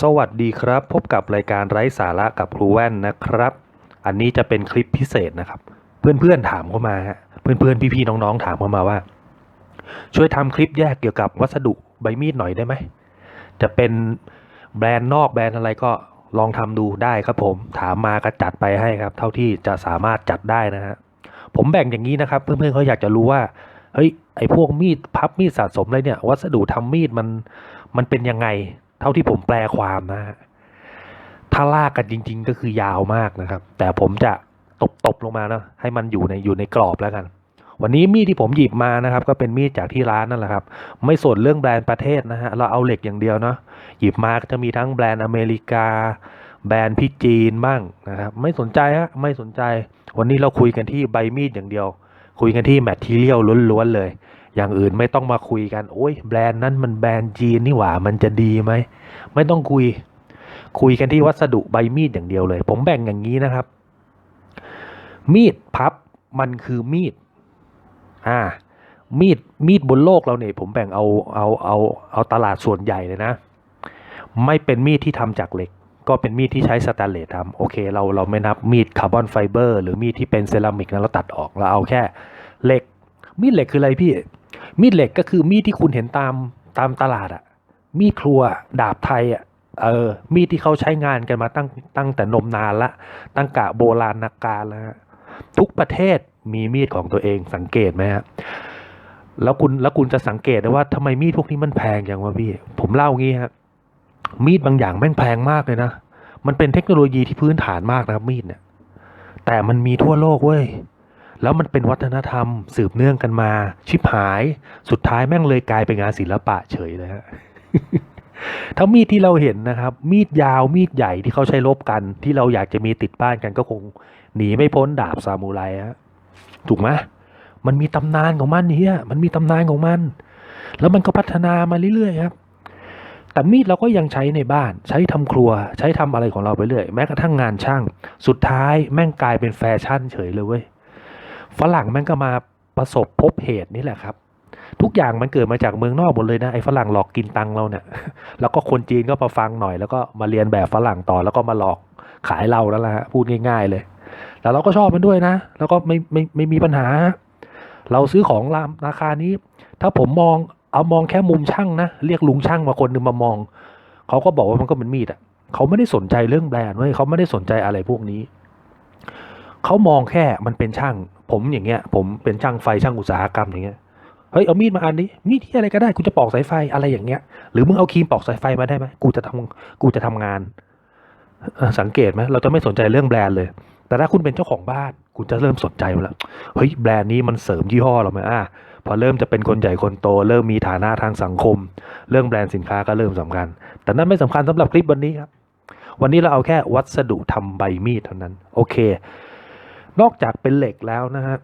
สวัสดีครับ พบกับรายการไร้สาระกับครูแว่นนะครับ อันนี้จะเป็นคลิปพิเศษนะครับ เพื่อนๆถามเข้ามาฮะเพื่อนๆพี่ๆน้องๆถามเข้ามาว่า ช่วยทำคลิปแยกเกี่ยวกับวัสดุใบมีดหน่อยได้ไหมจะเป็นแบรนด์นอกแบรนด์อะไรก็ลองทำดูได้ครับผมถามมาก็จัดไปให้ครับ เท่าที่จะสามารถจัดได้นะฮะผมแบ่งอย่างนี้นะครับ เพื่อนๆเขาอยากจะรู้ว่าเฮ้ยไอพวกมีดพับมีดสะสมอะไรเนี่ย วัสดุทำมีดมันมันเป็นยังไง เท่าที่ผมแปลความนะฮะถ้าลากกันจริง ๆ ก็คือยาวมากนะครับ แต่ผมจะตบๆลงมานะให้มันอยู่ในอยู่ในกรอบแล้วกัน วันนี้มีดที่ผมหยิบมานะครับ ก็เป็นมีดจากที่ร้านนั่นแหละครับ ไม่สนเรื่องแบรนด์ประเทศนะฮะเราเอาเหล็กอย่างเดียวเนาะหยิบมาก็จะมีทั้งแบรนด์อเมริกา แบรนด์พี่จีนบ้างนะครับ ไม่สนใจฮะไม่สนใจ วันนี้เราคุยกันที่ใบมีดอย่างเดียว คุยกันที่แมทเทียลล้วนๆเลย อย่างอื่นไม่ต้องมาคุยกัน โอ้ยแบรนด์นั้นมันแบรนด์จีนนี่หว่า มันจะดีไหม ไม่ต้องคุย คุยกันที่วัสดุใบมีดอย่างเดียวเลย ผมแบ่งอย่างนี้นะครับ มีดพับมันคือมีด อ่า มีด มีดบนโลกเราเนี่ย ผมแบ่งเอาเอาเอาเอาตลาดส่วนใหญ่เลยนะ ไม่เป็นมีดที่ทำจากเหล็ก ก็เป็นมีดที่ใช้สแตนเลสทำโอเค เราเราไม่นับมีดคาร์บอนไฟเบอร์หรือมีดที่เป็นเซรามิกนะเราตัดออกเราเอาแค่เหล็ก มีดเหล็กคืออะไรพี่ มีดเหล็กก็คือมีดที่คุณเห็นตามตามตลาดอะมีดครัวดาบไทยอะเออมีดที่เขาใช้งานกันมาตั้งตั้งแต่นมนานละ ตั้งกะโบราณกาลแล้วทุกประเทศมีมีดของตัวเองสังเกตไหมฮะแล้วคุณแล้วคุณจะสังเกตได้ว่าทำไมมีดพวกนี้มันแพงอย่างวะพี่ ผมเล่างี้ครับมีดบางอย่างแม่งแพงมากเลยนะมันเป็นเทคโนโลยีที่พื้นฐานมากนะครับมีดเนี่ยแต่มันมีทั่วโลกเว้ย แล้วมันเป็นวัฒนธรรม สืบเนื่องกันมา ชิบหาย สุดท้ายแม่งเลยกลายเป็นงานศิลปะเฉยเลยฮะถ้ามีดที่เราเห็นนะครับ มีดยาวมีดใหญ่ที่เขาใช้ลบกัน ที่เราอยากจะมีติดบ้านกันก็คงหนีไม่พ้นดาบซามูไรฮะถูกไหมมันมีตำนานของมันเฮียมันมีตำนานของมัน แล้วมันก็พัฒนามาเรื่อยๆครับ แต่มีดเราก็ยังใช้ในบ้าน ใช้ทำครัว ใช้ทำอะไรของเราไปเรื่อย แม้กระทั่งงานช่าง สุดท้ายแม่งกลายเป็นแฟชั่นเฉยเลยเว้ย ฝรั่งม่งก็มาประสบพบเหตุนี่แหละครับ ทุกอย่างมันเกิดมาจากเมืองนอกหมดเลยนะไอ้ฝรั่งหลอกกินตังเราเนี่ยแล้วก็คนจีนก็มาฟังหน่อยแล้วก็มาเรียนแบบฝรั่งต่อแล้วก็มาหลอกขายเราแล้วล่ะฮะพูดง่าย ๆเลย แล้วเราก็ชอบมันด้วยนะ แล้วก็ไม่ไม่ไม่มีปัญหา เราซื้อของราราคานี้ ถ้าผมมองเอามองแค่มุมช่างนะเรียกลุงช่างมาคนหนึ่งมามองเขาก็บอกว่ามันก็เป็นมีดอะเขาไม่ได้สนใจเรื่องแบรนด์เว้ยเขาไม่ได้สนใจอะไรพวกนี้ เขามองแค่มันเป็นช่าง ผมอย่างเงี้ย ผมเป็นช่างไฟช่างอุตสาหกรรมอย่างเงี้ยเฮ้ยเอามีดมาอันนี้มีดที่อะไรก็ได้กูจะปอกสายไฟอะไรอย่างเงี้ย หรือมึงเอาครีมปอกสายไฟมาได้ไหมกูจะทำกูจะทำงานสังเกตไหมเราจะไม่สนใจเรื่องแบรนด์เลย แต่ถ้าคุณเป็นเจ้าของบ้านคุณจะเริ่มสนใจแล้วเฮ้ยแบรนด์นี้มันเสริมยี่ห้อเราไหมอะพอเริ่มจะเป็นคนใหญ่คนโต เริ่มมีฐานะทางสังคม เรื่องแบรนด์สินค้าก็เริ่มสำคัญ แต่นั่นไม่สำคัญสำหรับคลิปวันนี้ครับวันนี้เราเอาแค่วัสดุทำใบมีดเท่านั้น โอเค นอกจากเป็นเหล็กแล้วนะฮะ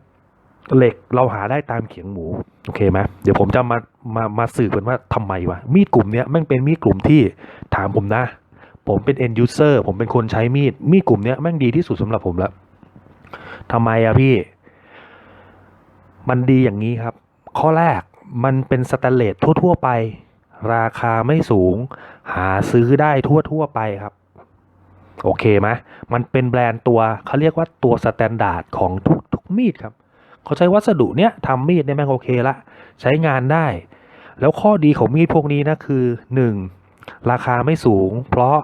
เหล็กเราหาได้ตามเขียงหมูโอเคไหมเดี๋ยวผมจะมามามาสืบกันว่าทำไมวะมีดกลุ่มเนี้ยแม่งเป็นมีดกลุ่มที่ถามผมนะ ผมเป็น end user ผมเป็นคนใช้มีด มีดกลุ่มเนี้ยแม่งดีที่สุดสำหรับผมแล้วทำไมอะพี่ มันดีอย่างนี้ครับ ข้อแรกมันเป็นสแตนเลสทั่ว ๆ ไป ราคาไม่สูง หาซื้อได้ทั่ว ๆ ไปครับ โอเคไหมมันเป็นแบรนด์ตัวเขาเรียกว่าตัวสแตนดาร์ดของทุกทุกมีดครับ เขาใช้วัสดุเนี้ยทำมีดเนี่ยแม่งโอเคละ ใช้งานได้ แล้วข้อดีของมีดพวกนี้นะคือหนึ่งราคาไม่สูง เพราะ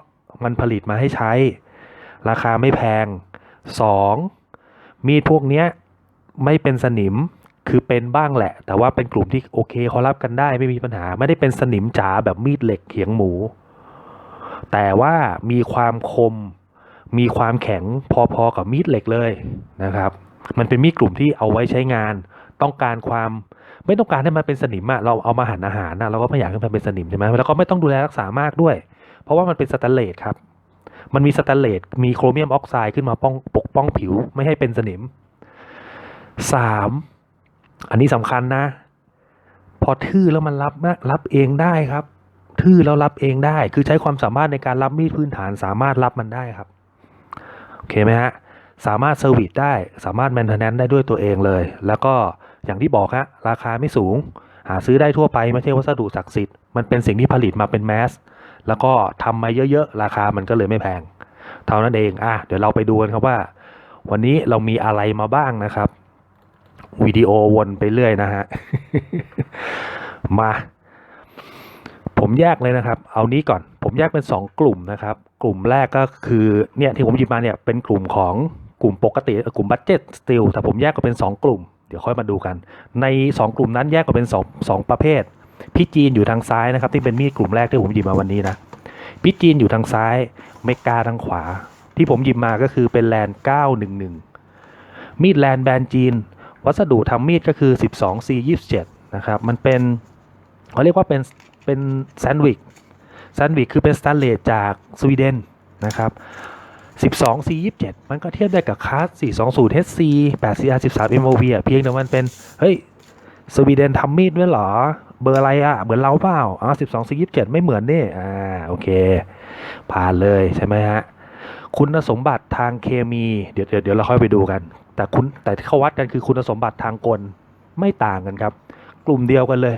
มันผลิตมาให้ใช้ ราคาไม่แพงสองมีดพวกเนี้ยไม่เป็นสนิมคือเป็นบ้างแหละ แต่ว่าเป็นกลุ่มที่โอเคเขารับกันได้ไม่มีปัญหา ไม่ได้เป็นสนิมจ๋าแบบมีดเหล็กเขียงหมู แต่ว่ามีความคม มีความแข็งพอๆกับมีดเหล็กเลยนะครับ มันเป็นมีดกลุ่มที่เอาไว้ใช้งาน ต้องการความไม่ต้องการให้มันเป็นสนิมอะเราเอามาหั่นอาหารนะเราก็ไม่อยากให้มันเป็นสนิมใช่ไหมแล้วก็ไม่ต้องดูแลรักษามากด้วย เพราะว่ามันเป็นสแตนเลสครับ มันมีสแตนเลสมีโครเมียมออกไซด์ขึ้นมาป้องปกป้องผิวไม่ให้เป็นสนิมสามอันนี้สำคัญนะ พอทื่อแล้วมันรับรับเองได้ครับ ทื่อแล้วรับเองได้ คือใช้ความสามารถในการรับมีดพื้นฐานสามารถรับมันได้ครับ เคไหมฮะ สามารถเซอร์วิสได้ สามารถแมนเทนแนนได้ด้วยตัวเองเลย แล้วก็อย่างที่บอกฮะ ราคาไม่สูง หาซื้อได้ทั่วไปไม่ใช่วัสดุศักดิ์สิทธิ์ มันเป็นสิ่งที่ผลิตมาเป็นแมส แล้วก็ทำมาเยอะๆ ราคามันก็เลยไม่แพง เท่านั้นเอง อะ เดี๋ยวเราไปดูกันครับว่า วันนี้เรามีอะไรมาบ้างนะครับ วิดีโอวนไปเรื่อยนะฮะ มา ผมแยกเลยนะครับ เอานี้ก่อน ผมแยกเป็น 2 กลุ่มนะครับ กลุ่มแรกก็คือเนี่ยที่ผมหยิบมาเนี่ยเป็นกลุ่มของกลุ่มปกติกลุ่มบัตเจ็ตสติลแต่ผมแยกก็เป็น 2 กลุ่ม เดี๋ยวค่อยมาดูกัน ใน 2 กลุ่มนั้นแยกก็เป็น 2 2 ประเภท พี่จีนอยู่ทางซ้ายนะครับ ที่เป็นมีดกลุ่มแรกที่ผมหยิบมาวันนี้นะ พี่จีนอยู่ทางซ้าย เมกาทางขวา ที่ผมหยิบมาก็คือเป็นแลนด์911 มีดแลนด์แบรนด์จีน วัสดุทำมีดก็คือ 12 C 27 นะครับ มันเป็นเขาเรียกว่าเป็น เป็นแซนด์วิชแซนด์วิชคือเป็นสแตนเลสจากสวีเดนนะครับ 12 C 27 มันก็เทียบได้กับคาร์ด420 HC 8 CR 13 MOV อะเพียงแต่มันเป็น เฮ้ย สวีเดนทำมีดด้วยเหรอ เบอร์อะไรอะ เหมือนเราเปล่าอ๋อ12 C 27 ไม่เหมือนนี่อ่าโอเค ผ่านเลยใช่ไหมฮะ คุณสมบัติทางเคมี เดี๋ยวเดี๋ยวเดี๋ยวเราค่อยไปดูกัน แต่คุณแต่ที่เขาวัดกันคือคุณสมบัติทางกลไม่ต่างกันครับ กลุ่มเดียวกันเลย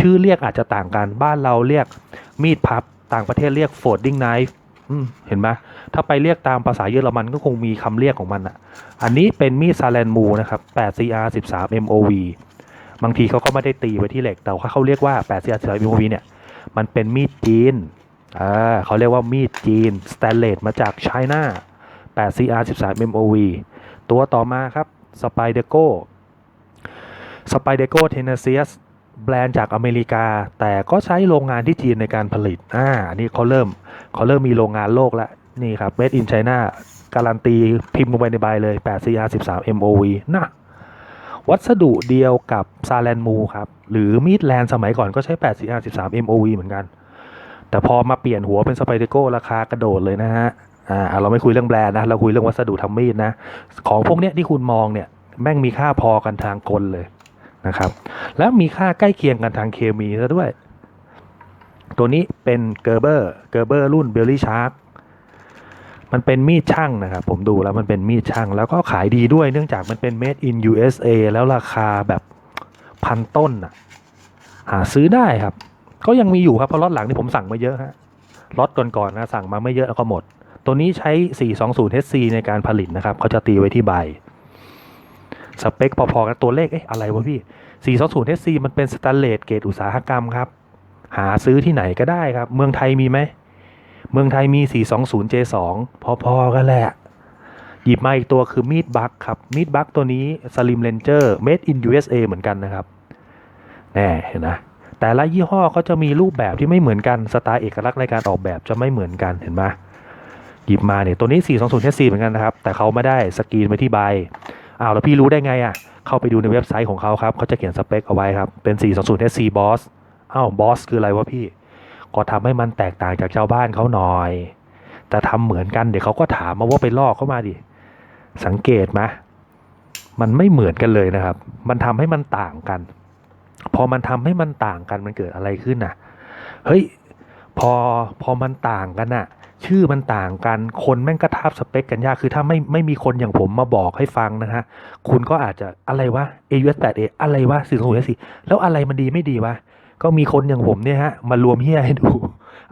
ชื่อเรียกอาจจะต่างกัน บ้านเราเรียกมีดพับ ต่างประเทศเรียก folding knife เห็นไหมถ้าไปเรียกตามภาษาเยอรมันก็คงมีคำเรียกของมันอะ อันนี้เป็นมีดซาแลนมูนะครับ 8 CR 13 MOV บางทีเขาก็ไม่ได้ตีไว้ที่เหล็ก แต่ว่าเขาเรียกว่า 8 CR 13 MOV เนี่ย มันเป็นมีดจีน อ่าเขาเรียกว่ามีดจีนสแตนเลสมาจากไชน่า8 CR 13 MOV ตัวต่อมาครับสไปเดโก้สไปเดโก้เทนเซียส แบรนด์จากอเมริกา แต่ก็ใช้โรงงานที่จีนในการผลิตอ่าอันนี้เขาเริ่มเขาเริ่มมีโรงงานโลกแล้วนี่ครับ Made in China การันตีพิมพ์ลงไปในใบเลย 8 CR 13 MOV นะวัสดุเดียวกับซาแลนมูครับ หรือมีดแลนสมัยก่อนก็ใช้ 8 CR 13 MOV เหมือนกัน แต่พอมาเปลี่ยนหัวเป็นสไปเดโก้ราคากระโดดเลยนะฮะ อ่า เราไม่คุยเรื่องแบรนด์นะ เราคุยเรื่องวัสดุทำมีดนะ ของพวกเนี้ยที่คุณมองเนี่ย แม่งมีค่าพอกันทางกลเลย นะครับ แล้วมีค่าใกล้เคียงกันทางเคมีซะด้วย ตัวนี้เป็นเกอร์เบอร์เกอร์เบอร์รุ่นเบลลี่ชาร์กมันเป็นมีดช่างนะครับ ผมดูแล้วมันเป็นมีดช่างแล้วก็ขายดีด้วยเนื่องจากมันเป็น made in USA แล้วราคาแบบพันต้นอะ หาซื้อได้ครับ ก็ยังมีอยู่ครับเพราะล็อตหลังนี่ผมสั่งมาเยอะฮะล็อตก่อนๆนะสั่งมาไม่เยอะแล้วก็หมด ตัวนี้ใช้ 420 HC ในการผลิตนะครับเขาจะตีไว้ที่ใบ สเปคพอๆกันตัวเลขเอ๊ะอะไรวะพี่ 420 HC มันเป็นสแตนเลสเกรดอุตสาหกรรมครับ หาซื้อที่ไหนก็ได้ครับ เมืองไทยมีไหม เมืองไทยมี 420 J2 พอๆกันแหละ หยิบมาอีกตัวคือมีดบัคครับมีดบัคตัวนี้ Slim Ranger made in USA เหมือนกันนะครับแน่เห็นนะแต่ละยี่ห้อเขาจะมีรูปแบบที่ไม่เหมือนกันสไตล์เอกลักษณ์ในการออกแบบจะไม่เหมือนกันเห็นไหมหยิบมาเนี่ยตัวนี้ 420 HC เหมือนกันนะครับ แต่เขาไม่ได้สกรีนไวที่ใบ อ้าวแล้วพี่รู้ได้ไงอะ เข้าไปดูในเว็บไซต์ของเขาครับ เขาจะเขียนสเปคเอาไว้ครับ เป็น 420 HC Boss อ้าว Boss คืออะไรวะพี่ ก็ทำให้มันแตกต่างจากชาวบ้านเขาหน่อย แต่ทำเหมือนกันเดี๋ยวเขาก็ถามมาว่าไปลอกเข้ามาดิ สังเกตไหมมันไม่เหมือนกันเลยนะครับ มันทำให้มันต่างกัน พอมันทำให้มันต่างกันมันเกิดอะไรขึ้นน่ะ เฮ้ย พอพอมันต่างกันน่ะ ชื่อมันต่างกัน คนแม่งก็ ทับสเปคกันยากคือถ้าไม่ไม่มีคนอย่างผมมาบอกให้ฟังนะฮะคุณก็อาจจะอะไรวะ AUS 8A อะไรวะ4 0 4แล้วอะไรมันดีไม่ดีวะ ก็มีคนอย่างผมเนี่ยฮะมารวมเฮียให้ดู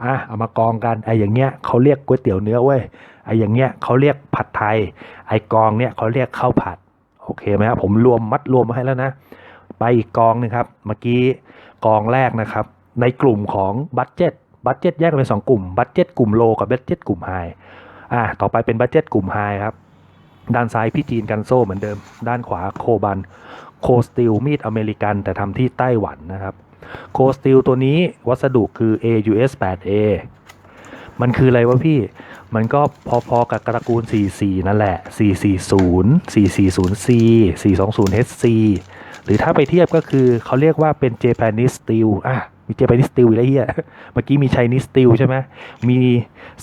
อะเอามากองกันไอ้อย่างเงี้ยเขาเรียกก๋วยเตี๋ยวเนื้อเว้ยไอ้อย่างเงี้ยเขาเรียกผัดไทย ไอ้กองเนี่ยเขาเรียกข้าวผัดโอเคไหมครับผมรวมมัดรวมมาให้แล้วนะ ไปอีกกองหนึงครับเมื่อกี้กองแรกนะครับ ในกลุ่มของบัตเจ็ตบัตเจ็ตแยกเป็นสองกลุ่มบัตเจ็ตกลุ่มโลกับบัตเจ็ตกลุ่มไฮ อ่าต่อไปเป็นบัตเจ็ตกลุ่มไฮครับ ด้านซ้ายพี่จีนกันโซ่เหมือนเดิม ด้านขวาโคบัน โคสติลมีดอเมริกันแต่ทำที่ไต้หวันนะครับ โคสติลตัวนี้วัสดุคือ AUS 8A มันคืออะไรวะพี่ มันก็พอๆกับตระกูล 44 นั่นแหละ 440 440C 420 HC หรือถ้าไปเทียบก็คือเขาเรียกว่าเป็น Japanese Steel อะ มี Japanese Steel อีกแล้วเฮียเมื่อกี้มี Chinese Steel ใช่ไหมมี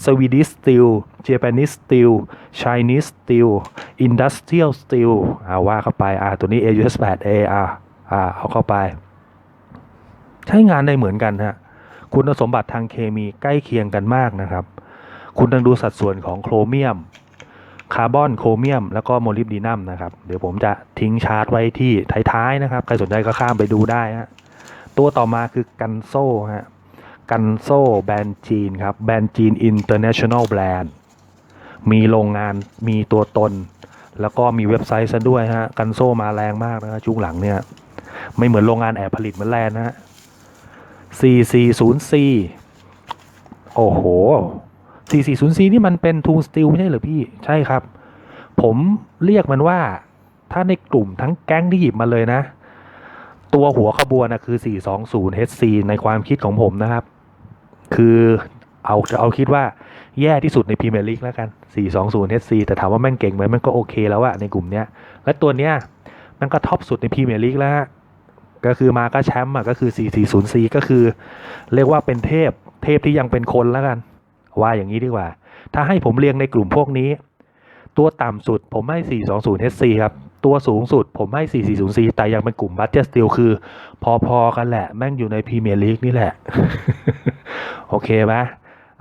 Swedish Steel Japanese Steel Chinese Steel Industrial Steel อ่าว่าเข้าไปอ่าตัวนี้ AUS 8A อ่าอ่าเอาเข้าไป ใช้งานได้เหมือนกันฮะคุณสมบัติทางเคมีใกล้เคียงกันมากนะครับ คุณต้องดูสัดส่วนของโครเมียมคาร์บอนโครเมียม แล้วก็โมลิบดีนัมนะครับ เดี๋ยวผมจะทิ้งชาร์ตไว้ที่ท้ายๆนะครับ ใครสนใจก็ข้ามไปดูได้ฮะ ตัวต่อมาคือกันโซ่ฮะกันโซ่แบรนด์จีนครับแบรนด์จีน International Brand มีโรงงานมีตัวตน แล้วก็มีเว็บไซต์ซะด้วยฮะกันโซ่มาแรงมากนะฮะช่วงหลังเนี่ย ไม่เหมือนโรงงานแอบผลิตเหมือนแลนนะฮะ 4404 โอ้โห 4404 นี่มันเป็นทูสติลไม่ใช่เหรอพี่ ใช่ครับ ผมเรียกมันว่าถ้าในกลุ่มทั้งแก๊งที่หยิบมาเลยนะ ตัวหัวขบวนนะคือ 420 HC ในความคิดของผมนะครับ คือเอาเอาคิดว่าแย่ที่สุดในพรีเมียร์ลีกแล้วกัน 420 HC แต่ถามว่าแม่งเก่งไหมมันก็โอเคแล้วอะในกลุ่มเนี้ย และตัวเนี้ยมันก็ท็อปสุดในพรีเมียร์ลีกแล้วก็คือมาก็แชมป์อะก็คือ 440C ก็คือ เรียกว่าเป็นเทพเทพที่ยังเป็นคนแล้วกัน ว่าอย่างนี้ดีกว่า ถ้าให้ผมเรียงในกลุ่มพวกนี้ ตัวต่ำสุดผมให้ 420 HC ครับ ตัวสูงสุดผมให้ 440C แต่ยังเป็นกลุ่มบัตเจ็ตสตีลคือ พอๆกันแหละ แม่งอยู่ในพรีเมียร์ลีกนี่แหละ โอเคไหม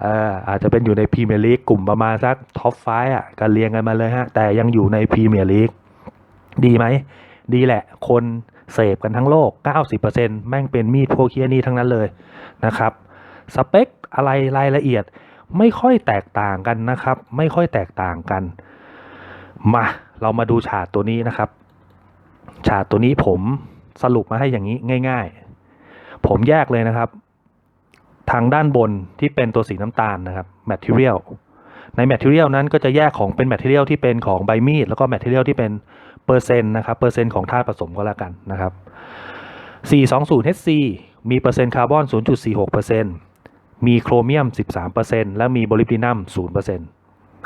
อออาจจะเป็นอยู่ในพรีเมียร์ลีกกลุ่มประมาณสักท็อปไฟอะกันเรียงกันมาเลยฮะ แต่ยังอยู่ในพรีเมียร์ลีกดีไหม ดีแหละ คนเสพกันทั้งโลก 90%แม่งเป็นมีดพวกเคียนี่ทั้งนั้นเลยนะครับ สเปคอะไรรายละเอียดไม่ค่อยแตกต่างกันนะครับ ไม่ค่อยแตกต่างกัน มา เรามาดูฉาดตัวนี้นะครับ ฉาดตัวนี้ผมสรุปมาให้อย่างนี้ง่าย ๆ ผมแยกเลยนะครับ ทางด้านบนที่เป็นตัวสีน้ำตาลนะครับ material ใน material นั้นก็จะแยกของเป็น material ที่เป็นของใบมีด แล้วก็ material ที่เป็นเปอร์เซ็นต์นะครับ เปอร์เซ็นต์ของธาตุผสมก็แล้วกันนะครับ 420 HC มีเปอร์เซ็นต์คาร์บอน 0.46%มีโครเมียม 13%และมีโมลิบดีนัม 0%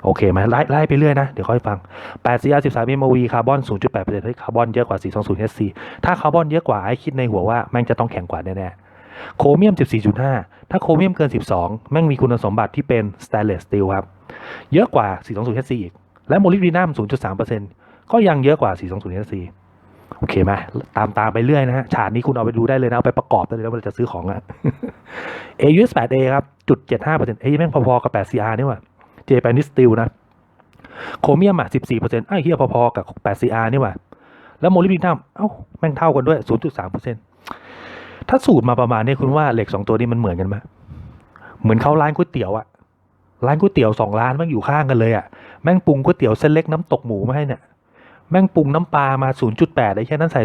โอเคไหมไล่ไล่ไปเรื่อยนะ เดี๋ยวค่อยฟัง8 CR 13 MOV คาร์บอน 0.8%เฮ้ยคาร์บอนเยอะกว่า 420 HC ถ้าคาร์บอนเยอะกว่าไอ้คิดในหัวว่าแม่งจะต้องแข็งกว่าแน่ๆโครเมียม 14.5 ถ้าโครเมียมเกิน 12 แม่งมีคุณสมบัติที่เป็น stainless steel ครับ เยอะกว่า 420 HC อีก และโมลิบดีนัม 0.3%ก็ยังเยอะกว่า 420 HC โอเคไหมตามตามไปเรื่อยนะฮะฉาดนี้คุณเอาไปดูได้เลยนะ เอาไปประกอบได้เลยแล้วเวลาจะซื้อของอะ AUS 8A ครับจุด75%เอ้ยแม่งพอๆกับ 8CR นี่หว่า J p a n i s Steel นะ โครเมียมอะ14%ไอ้เฮียพอๆกับ 8CR นี่หว่า แล้วโมลิบดีนัมเอ้า แม่งเท่ากันด้วย0.3%ถ้าสูตรมาประมาณนี้คุณว่าเหล็กสองตัวนี้มันเหมือนกันไหมเหมือนเขาร้านก๋วยเตี๋ยวอะร้านก๋วยเตี๋ยวสองร้านแม่งอยู่ข้างกันเลยอะแม่งปรุงก๋วยเตี๋ยวเส้นเล็กน้ำตกหมูมาให้เนี่ยแม่งปรุงน้ำปลามา 0.8ไอ้แค่นั้นใส่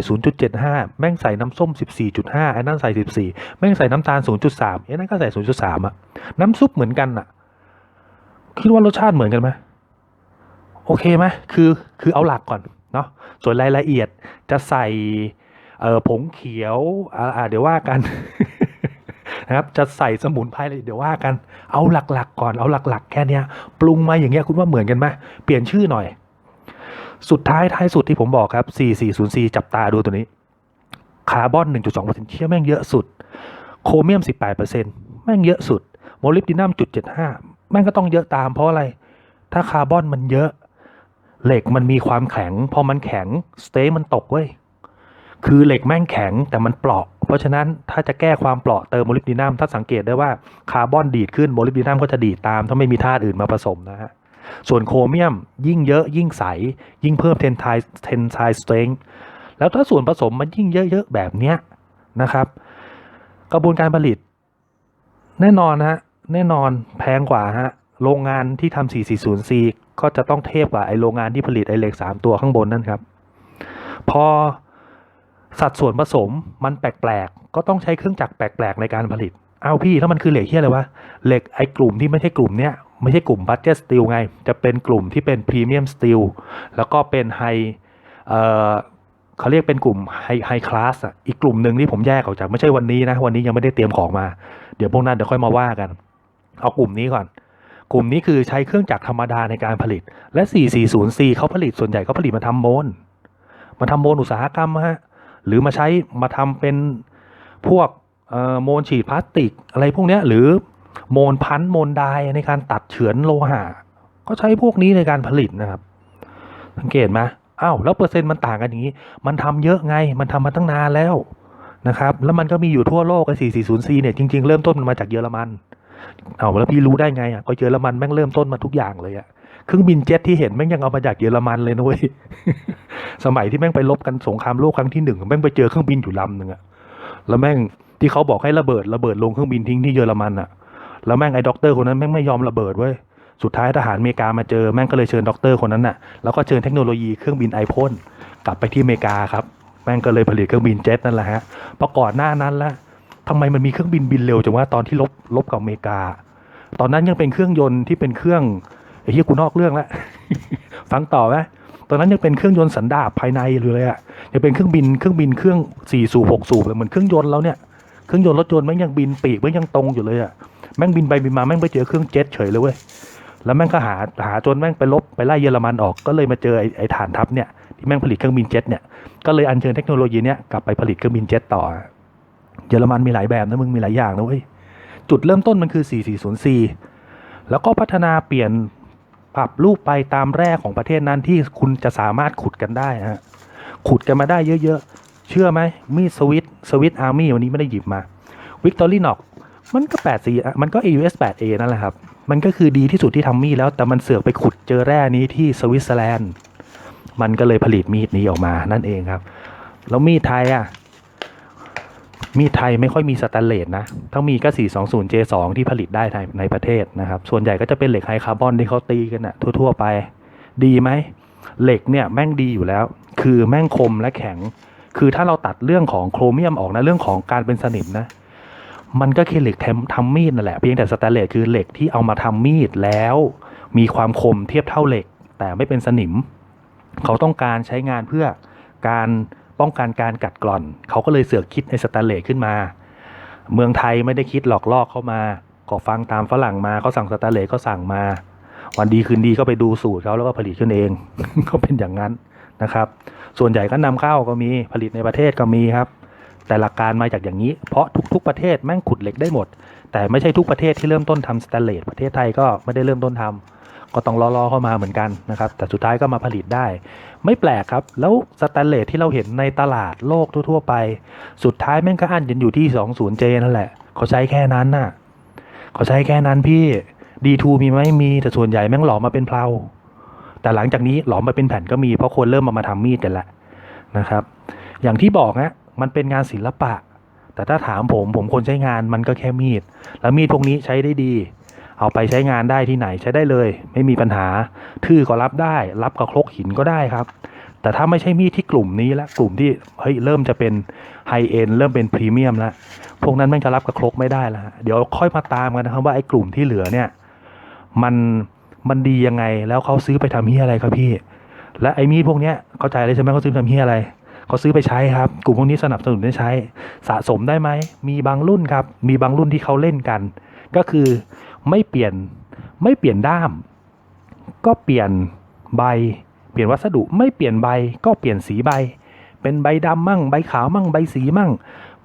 0.75 แม่งใส่น้ำส้ม 14.5ไอ้นั่นใส่ 14 แม่งใส่น้ำตาล 0.3ไอ้นั่นก็ใส่ 0.3อะน้ำซุปเหมือนกันอะ คิดว่ารสชาติเหมือนกันไหมโอเคไหมคือคือเอาหลักก่อนเนาะส่วนรายละเอียดจะใส่เอ่อผงเขียวอ่าเดี๋ยวว่ากันนะครับจะใส่สมุนไพรอะไรเดี๋ยวว่ากันเอาหลักๆก่อนเอาหลัก ๆ แค่เนี้ยปรุงมาอย่างเงี้ยคุณว่าเหมือนกันไหมเปลี่ยนชื่อหน่อย สุดท้ายท้ายสุดที่ผมบอกครับ 4404 จับตาดูตัวนี้ คาร์บอน 1.2%เชี่ยแม่งเยอะสุด โครเมียม 18%แม่งเยอะสุด โมลิบดีนัม 0.75 แม่งก็ต้องเยอะตามเพราะอะไร ถ้าคาร์บอนมันเยอะ เหล็กมันมีความแข็ง พอมันแข็งสเตมันตกเว้ย คือเหล็กแม่งแข็งแต่มันเปราะ เพราะฉะนั้นถ้าจะแก้ความเปราะเติมโมลิบดีนัมถ้าสังเกตได้ว่าคาร์บอนดีดขึ้นโมลิบดีนัมก็จะดีดตาม ถ้าไม่มีธาตุอื่นมาผสมนะฮะส่วนโครเมียมยิ่งเยอะยิ่งใส ยิ่งเพิ่มเทนไทเทนไทสเตรนแล้วถ้าส่วนผสมมันยิ่งเยอะๆแบบเนี้ยนะครับ กระบวนการผลิต แน่นอนนะฮะ แน่นอนแพงกว่าฮะ โรงงานที่ทำ 440C ก็จะต้องเทียบกับไอโรงงานที่ผลิตไอเหล็ก 3 ตัวข้างบนนั่นครับ พอสัดส่วนผสมมันแปลกๆ ก็ต้องใช้เครื่องจักรแปลกๆ ในการผลิต เอาพี่ถ้ามันคือเหล็กเฮียอะไรวะ เหล็กไอกลุ่มที่ไม่ใช่กลุ่มเนี้ยไม่ใช่กลุ่มบัตเจสตีลไง จะเป็นกลุ่มที่เป็นพรีเมียมสตีลแล้วก็เป็นไฮเอ่อเขาเรียกเป็นกลุ่มไฮไฮคลาสอะอีกกลุ่มหนึ่งที่ผมแยกออกจากไม่ใช่วันนี้นะ วันนี้ยังไม่ได้เตรียมของมา เดี๋ยวพวกนั้นเดี๋ยวค่อยมาว่ากัน เอากลุ่มนี้ก่อน กลุ่มนี้คือใช้เครื่องจักรธรรมดาในการผลิต และ 440C เขาผลิตส่วนใหญ่เขาผลิตมาทำโมนมาทำโมนอุตสาหกรรมฮะ หรือมาใช้มาทำเป็นพวกโมนฉีดพลาสติกอะไรพวกนี้หรือโมนพันโมนไดในการตัดเฉือนโลหะก็ใช้พวกนี้ในการผลิตนะครับ สังเกตไหมอ้าวแล้วเปอร์เซ็นต์มันต่างกันอย่างนี้ มันทำเยอะไงมันทำมาตั้งนานแล้วนะครับ แล้วมันก็มีอยู่ทั่วโลกไอ้ 440C เนี่ยจริง ๆ เริ่มต้นมันมาจากเยอรมัน เอาแล้วพี่รู้ได้ไงอะก็เยอรมันแม่งเริ่มต้นมาทุกอย่างเลยอะเครื่องบินเจ็ตที่เห็นแม่งยังเอามาจากเยอรมันเลยนะเว้ยสมัยที่แม่งไปลบกันสงครามโลกครั้งที่หนึ่งแม่งไปเจอเครื่องบินอยู่ลำหนึ่งอะแล้วแม่งที่เขาบอกให้ระเบิดระเบิดลงเครื่องบินทิ้งที่เยอรมันอะ แล้วแม่งไอ้ด็อกเตอร์คนนั้นแม่งไม่ยอมระเบิดเว้ยสุดท้ายทหารอเมริกามาเจอแม่งก็เลยเชิญด็อกเตอร์คนนั้นน่ะแล้วก็เชิญเทคโนโลยีเครื่องบินไอพ่นกลับไปที่อเมริกาครับ แม่งก็เลยผลิตเครื่องบินเจ็ตนั่นแหละฮะเพระกอนหน้านั้นละ ทำไมมันมีเครื่องบินบินเร็วจังว่าตอนที่ลบลบกับอเมริกา ตอนนั้นยังเป็นเครื่องยนต์ที่เป็นเครื่องไอ้เหี้ยกูนอกเรื่องละฟังต่อไหมตอนนั้นยังเป็นเครื่องยนต์สันดาปภายในอยู่เลยอะยังเป็นเครื่องบินเครื่องบินเครื่องสี่สูบหกสูบเลยเหมือนเครื่องยนต์แล้วเนี่ยเครื่องยนต์รถยนต์แม่งยังบินปีกแม่งยังตรงอยู่เลยอะแม่งบินไปบินมาแม่งไปเจอเครื่องเจ็ตเฉยเลยเว้ยแล้วแม่งก็หาหาจนแม่งไปลบไปไล่เยอรมันออกก็เลยมาเจอไอ้ไอ้ฐานทัพเนี่ยที่แม่งผลิตเครื่องบินเจ็ตเนี่ยก็เลยอัญเชิญเทคโนโลยีเนี้ยกลับไปผลิตเครื่องบินเจ็ตต่อ เยอรมันมีหลายแบบนะมึงมีหลายอย่างนะเว้ยจุดเริ่มต้นมันคือ 4404 แล้วก็พัฒนาเปลี่ยนปรับรูปไปตามแร่ของประเทศนั้นที่คุณจะสามารถขุดกันได้ฮะขุดกันมาได้เยอะๆ เชื่อไหมมีดสวิตสวิตอาร์มี่วันนี้ไม่ได้หยิบมาวิกตอรี่น็อกมันก็8 4มันก็ AUS 8A นั่นแหละครับ มันก็คือดีที่สุดที่ทำมีดแล้ว แต่มันเสือกไปขุดเจอแร่นี้ที่สวิตเซอร์แลนด์ มันก็เลยผลิตมีดนี้ออกมานั่นเองครับ แล้วมีดไทยอะ มีดไทยไม่ค่อยมีสแตนเลสนะถ้ามีก็ 420J2 ที่ผลิตได้ในประเทศนะครับ ส่วนใหญ่ก็จะเป็นเหล็กไฮคาร์บอนที่เขาตีกันอะทั่วๆไป ดีไหม เหล็กเนี่ยแม่งดีอยู่แล้ว คือแม่งคมและแข็ง คือถ้าเราตัดเรื่องของโครเมียมออกนะ เรื่องของการเป็นสนิมนะ มันก็แค่เหล็กทำทำมีดนั่นแหละ เพียงแต่สแตนเลสคือเหล็กที่เอามาทำมีดแล้ว มีความคมเทียบเท่าเหล็ก แต่ไม่เป็นสนิม เขาต้องการใช้งานเพื่อการ ป้องกันการกัดกร่อน เขาก็เลยเสือกคิดในสแตนเลสขึ้นมา เมืองไทยไม่ได้คิดหลอกล่อเข้ามาก็ฟังตามฝรั่งมาเขาสั่งสแตนเลสก็สั่งมา วันดีคืนดีก็ไปดูสูตรเขาแล้วก็ผลิตขึ้นเองก็เป็นอย่างนั้นนะครับ ส่วนใหญ่ก็นำเข้าก็มีผลิตในประเทศก็มีครับ แต่หลักการมาจากอย่างนี้ เพราะทุก ๆ ประเทศแม่งขุดเหล็กได้หมด แต่ไม่ใช่ทุกประเทศที่เริ่มต้นทำสแตนเลสประเทศไทยก็ไม่ได้เริ่มต้นทำ ก็ต้องรอๆเข้ามาเหมือนกันนะครับ แต่สุดท้ายก็มาผลิตได้ ไม่แปลกครับ แล้วสแตนเลสที่เราเห็นในตลาดโลกทั่ว ๆ ไป สุดท้ายแม่งก็อั้นกันอยู่ที่ 20J นั่นแหละ เขาใช้แค่นั้นน่ะ เขาใช้แค่นั้นพี่ D2 มีไหมมี แต่ส่วนใหญ่แม่งหลอมมาเป็นเพลาแต่หลังจากนี้หลอมมาเป็นแผ่นก็มีเพราะคนเริ่มมามาทำมีดกันแล้วนะครับ อย่างที่บอกฮะมันเป็นงานศิลปะ แต่ถ้าถามผมผมคนใช้งานมันก็แค่มีด แล้วมีดพวกนี้ใช้ได้ดี เอาไปใช้งานได้ที่ไหนใช้ได้เลย ไม่มีปัญหาทื่อก็รับได้ รับกับครกหินก็ได้ครับ แต่ถ้าไม่ใช่มีดที่กลุ่มนี้ละกลุ่มที่เฮ้ยเริ่มจะเป็นไฮเอ็นเริ่มเป็นพรีเมียมแล้วพวกนั้นม่งจะรับกับครกไม่ได้แล้วเดี๋ยวค่อยมาตามกันนะครับว่าไอ้กลุ่มที่เหลือเนี่ยมันมันดียังไงแล้วเขาซื้อไปทำเฮียอะไรครับพี่ และไอ้มีดพวกเนี้ยเข้าใจเลยใช่ไหมเขาซื้อทำเฮียอะไรเขาซื้อไปใช้ครับ กลุ่มพวกนี้สนับสนุนให้ใช้ สะสมได้ไหม มีบางรุ่นครับ มีบางรุ่นที่เขาเล่นกัน ก็คือ ไม่เปลี่ยนไม่เปลี่ยนด้าม ก็เปลี่ยนใบ เปลี่ยนวัสดุไม่เปลี่ยนใบ ก็เปลี่ยนสีใบ เป็นใบดำมั่ง ใบขาวมั่ง ใบสีมั่ง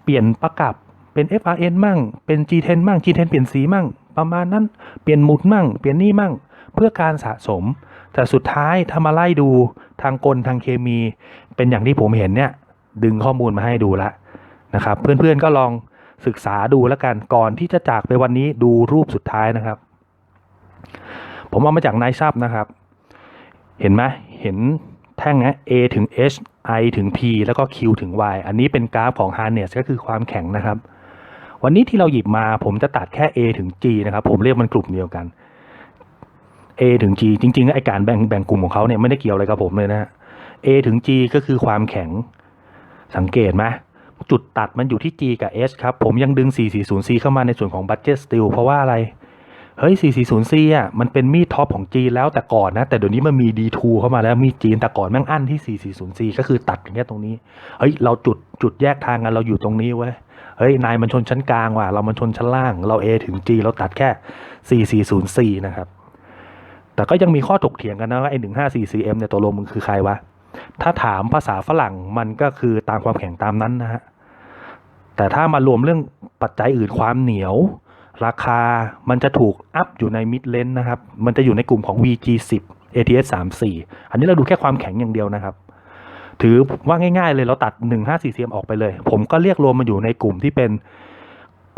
เปลี่ยนประกับเป็น FRN มั่ง เป็น G10 มั่ง G10 เปลี่ยนสีมั่ง ประมาณนั้น เปลี่ยนหมุดมั่ง เปลี่ยนนี่มั่ง เพื่อการสะสม แต่สุดท้ายถ้ามาไล่ดูทางกลทางเคมี เป็นอย่างที่ผมเห็นเนี่ย ดึงข้อมูลมาให้ดูแล้วนะครับ เพื่อนๆก็ลอง ศึกษาดูแล้วกันก่อนที่จะจากไปวันนี้ดูรูปสุดท้ายนะครับ ผมเอามาจากนายซับนะครับ เห็นไหมเห็นแท่งนะ A ถึง H I ถึง P แล้วก็ Q ถึง Y อันนี้เป็นกราฟของ Harness ก็คือความแข็งนะครับ วันนี้ที่เราหยิบมาผมจะตัดแค่ A ถึง G นะครับ ผมเรียกมันกลุ่มเดียวกัน A ถึง G จริงๆไอการแบ่งแบ่งกลุ่มของเขาเนี่ยไม่ได้เกี่ยวอะไรกับผมเลยนะ A ถึง G ก็คือความแข็งสังเกตไหม จุดตัดมันอยู่ที่ G กับ H ครับ ผมยังดึง 440C เข้ามาในส่วนของ budget steel เพราะว่าอะไร เฮ้ย 440C อะ มันเป็นมีดท็อปของจีนแล้วแต่ก่อนนะ แต่เดี๋ยวนี้มันมี D2 เข้ามาแล้วมีจีนแต่ก่อนแม่งอั้นที่ 440C ก็คือตัดอย่างเงี้ยตรงนี้ เฮ้ย เราจุดจุดแยกทางกันเราอยู่ตรงนี้เว้ย เฮ้ย นายมันชนชั้นกลางว่ะ เรามันชนชั้นล่าง เรา A ถึง G เราตัดแค่ 440C นะครับ แต่ก็ยังมีข้อถกเถียงกันนะว่าไอ้ 154cm เนี่ยตัวลงมึงคือใครวะ ถ้าถามภาษาฝรั่งมันก็คือตามความแข็งตามนั้นนะฮะ แต่ถ้ามารวมเรื่องปัจจัยอื่นความเหนียว ราคามันจะถูกอัพอยู่ในมิดเลนนะครับ มันจะอยู่ในกลุ่มของ VG10 ATS 34อันนี้เราดูแค่ความแข็งอย่างเดียวนะครับ ถือว่าง่ายๆเลยเราตัด 154cm ออกไปเลย ผมก็เรียกรวมมันอยู่ในกลุ่มที่เป็น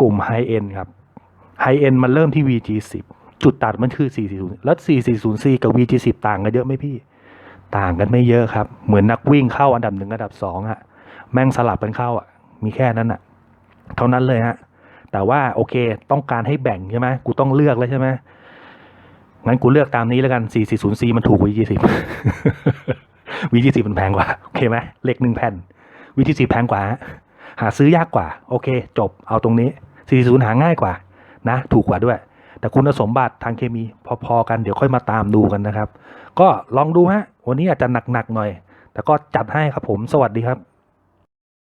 กลุ่ม High e n ครับ High e n มันเริ่มที่ VG10 จุดตัดมันคือ 440 แล้ว 440C กับ VG10 ต่างกันเยอะไหมพี่ ต่างกันไม่เยอะครับ เหมือนนักวิ่งเข้าอันดับหนึ่งอันดับสองอะแม่งสลับกันเข้าอะมีแค่นั้นอะเท่านั้นเลยฮะแต่ว่าโอเคต้องการให้แบ่งใช่ไหมกูต้องเลือกแล้วใช่ไหมงั้นกูเลือกตามนี้แล้วกัน 440C มันถูกกว่า V20 V20 มันแพงกว่า โอเคไหมเลขหนึ่งแผ่น V20 แพงกว่า หาซื้อยากกว่า โอเค จบเอาตรงนี้ 440 หาง่ายกว่า นะ ถูกกว่าด้วย แต่คุณสมบัติทางเคมีพอๆกันเดี๋ยวค่อยมาตามดูกันนะครับ ก็ลองดูฮะวันนี้อาจจะหนักๆหน่อย แต่ก็จัดให้ครับผมสวัสดีครับ